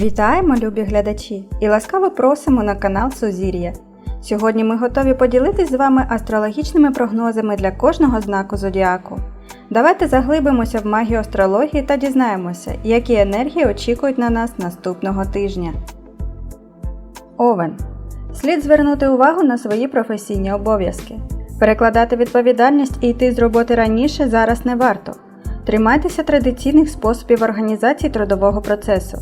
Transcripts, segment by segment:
Вітаємо, любі глядачі, і ласкаво просимо на канал Сузір'я. Сьогодні ми готові поділитись з вами астрологічними прогнозами для кожного знаку зодіаку. Давайте заглибимося в магію астрології та дізнаємося, які енергії очікують на нас наступного тижня. Овен. Слід звернути увагу на свої професійні обов'язки. Перекладати відповідальність і йти з роботи раніше зараз не варто. Тримайтеся традиційних способів організації трудового процесу.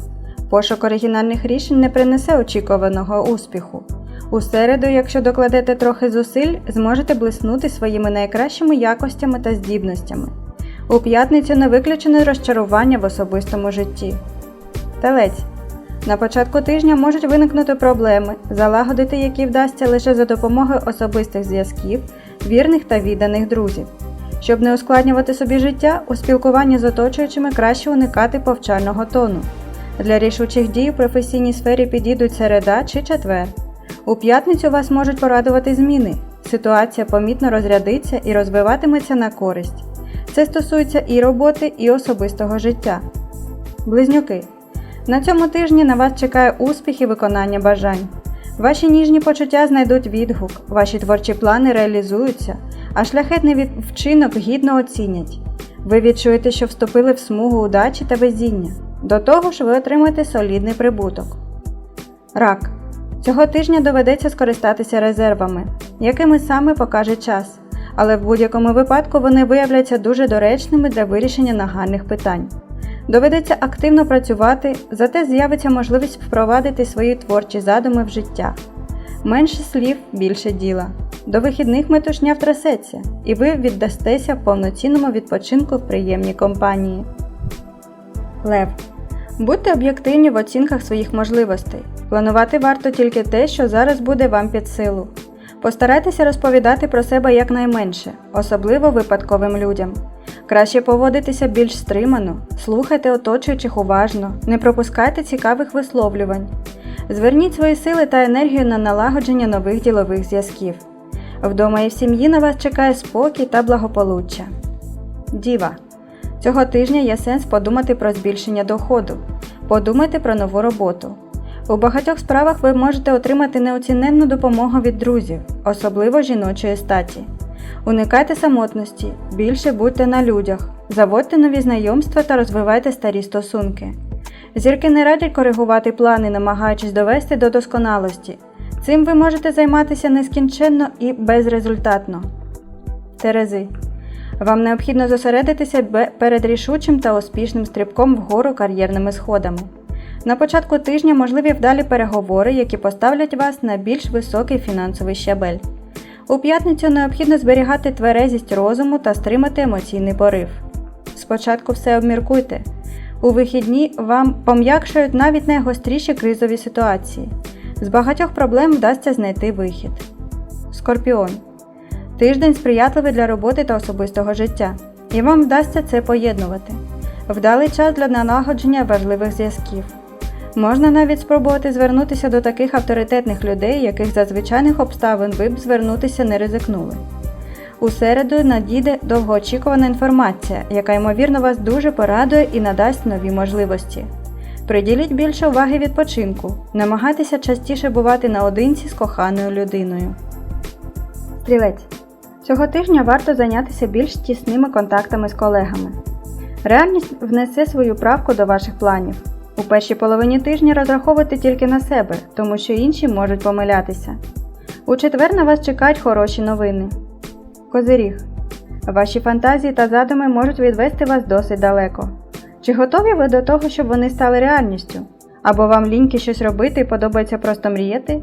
Пошук оригінальних рішень не принесе очікуваного успіху. У середу, якщо докладете трохи зусиль, зможете блиснути своїми найкращими якостями та здібностями. У п'ятницю не виключено розчарування в особистому житті. Телець. На початку тижня можуть виникнути проблеми, залагодити які вдасться лише за допомогою особистих зв'язків, вірних та відданих друзів. Щоб не ускладнювати собі життя, у спілкуванні з оточуючими краще уникати повчального тону. Для рішучих дій у професійній сфері підійдуть середа чи четвер. У п'ятницю вас можуть порадувати зміни. Ситуація помітно розрядиться і розвиватиметься на користь. Це стосується і роботи, і особистого життя. Близнюки. На цьому тижні на вас чекає успіх і виконання бажань. Ваші ніжні почуття знайдуть відгук, ваші творчі плани реалізуються, а шляхетний вчинок гідно оцінять. Ви відчуєте, що вступили в смугу удачі та везіння. До того ж, ви отримаєте солідний прибуток. Рак. Цього тижня доведеться скористатися резервами, якими саме покаже час, але в будь-якому випадку вони виявляться дуже доречними для вирішення нагальних питань. Доведеться активно працювати, зате з'явиться можливість впровадити свої творчі задуми в життя. Менше слів, більше діла. До вихідних метушня втрасеться, і ви віддастеся повноцінному відпочинку в приємній компанії. Лев. Будьте об'єктивні в оцінках своїх можливостей. Планувати варто тільки те, що зараз буде вам під силу. Постарайтеся розповідати про себе якнайменше, особливо випадковим людям. Краще поводитися більш стримано, слухайте оточуючих уважно, не пропускайте цікавих висловлювань. Зверніть свої сили та енергію на налагодження нових ділових зв'язків. Вдома і в сім'ї на вас чекає спокій та благополуччя. Діва. Цього тижня є сенс подумати про збільшення доходу. Подумайте про нову роботу. У багатьох справах ви можете отримати неоціненну допомогу від друзів, особливо жіночої статі. Уникайте самотності, більше будьте на людях, заводьте нові знайомства та розвивайте старі стосунки. Зірки не радять коригувати плани, намагаючись довести до досконалості. Цим ви можете займатися нескінченно і безрезультатно. Терези. Вам необхідно зосередитися перед рішучим та успішним стрибком вгору кар'єрними сходами. На початку тижня можливі вдалі переговори, які поставлять вас на більш високий фінансовий щабель. У п'ятницю необхідно зберігати тверезість розуму та стримати емоційний порив. Спочатку все обміркуйте. У вихідні вам пом'якшують навіть найгостріші кризові ситуації. З багатьох проблем вдасться знайти вихід. Скорпіон. Тиждень сприятливий для роботи та особистого життя, і вам вдасться це поєднувати. Вдалий час для налагодження важливих зв'язків. Можна навіть спробувати звернутися до таких авторитетних людей, яких за звичайних обставин ви б звернутися не ризикнули. У середу надійде довгоочікувана інформація, яка ймовірно вас дуже порадує і надасть нові можливості. Приділіть більше уваги відпочинку, намагайтеся частіше бувати наодинці з коханою людиною. Стрілець. Цього тижня варто зайнятися більш тісними контактами з колегами. Реальність внесе свою правку до ваших планів. У першій половині тижня розраховуйте тільки на себе, тому що інші можуть помилятися. У четвер на вас чекають хороші новини. Козиріг. Ваші фантазії та задуми можуть відвести вас досить далеко. Чи готові ви до того, щоб вони стали реальністю? Або вам ліньки щось робити і подобається просто мріяти?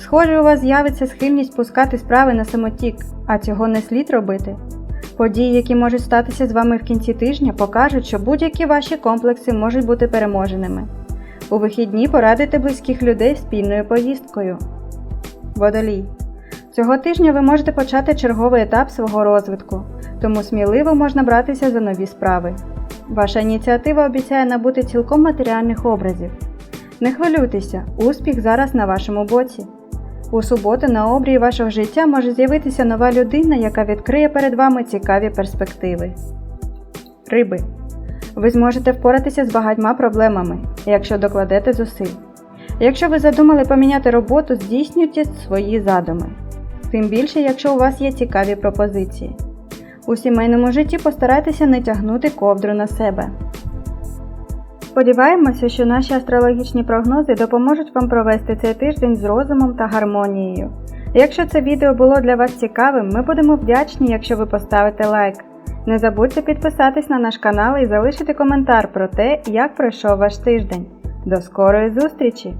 Схоже, у вас з'явиться схильність пускати справи на самотік, а цього не слід робити. Події, які можуть статися з вами в кінці тижня, покажуть, що будь-які ваші комплекси можуть бути переможеними. У вихідні порадуйте близьких людей спільною поїздкою. Водолій. Цього тижня ви можете почати черговий етап свого розвитку, тому сміливо можна братися за нові справи. Ваша ініціатива обіцяє набути цілком матеріальних образів. Не хвилюйтеся, успіх зараз на вашому боці. У суботу на обрії вашого життя може з'явитися нова людина, яка відкриє перед вами цікаві перспективи. Риби. Ви зможете впоратися з багатьма проблемами, якщо докладете зусиль. Якщо ви задумали поміняти роботу, здійснюйте свої задуми. Тим більше, якщо у вас є цікаві пропозиції. У сімейному житті постарайтеся не тягнути ковдру на себе. Сподіваємося, що наші астрологічні прогнози допоможуть вам провести цей тиждень з розумом та гармонією. Якщо це відео було для вас цікавим, ми будемо вдячні, якщо ви поставите лайк. Не забудьте підписатись на наш канал і залишити коментар про те, як пройшов ваш тиждень. До скорої зустрічі!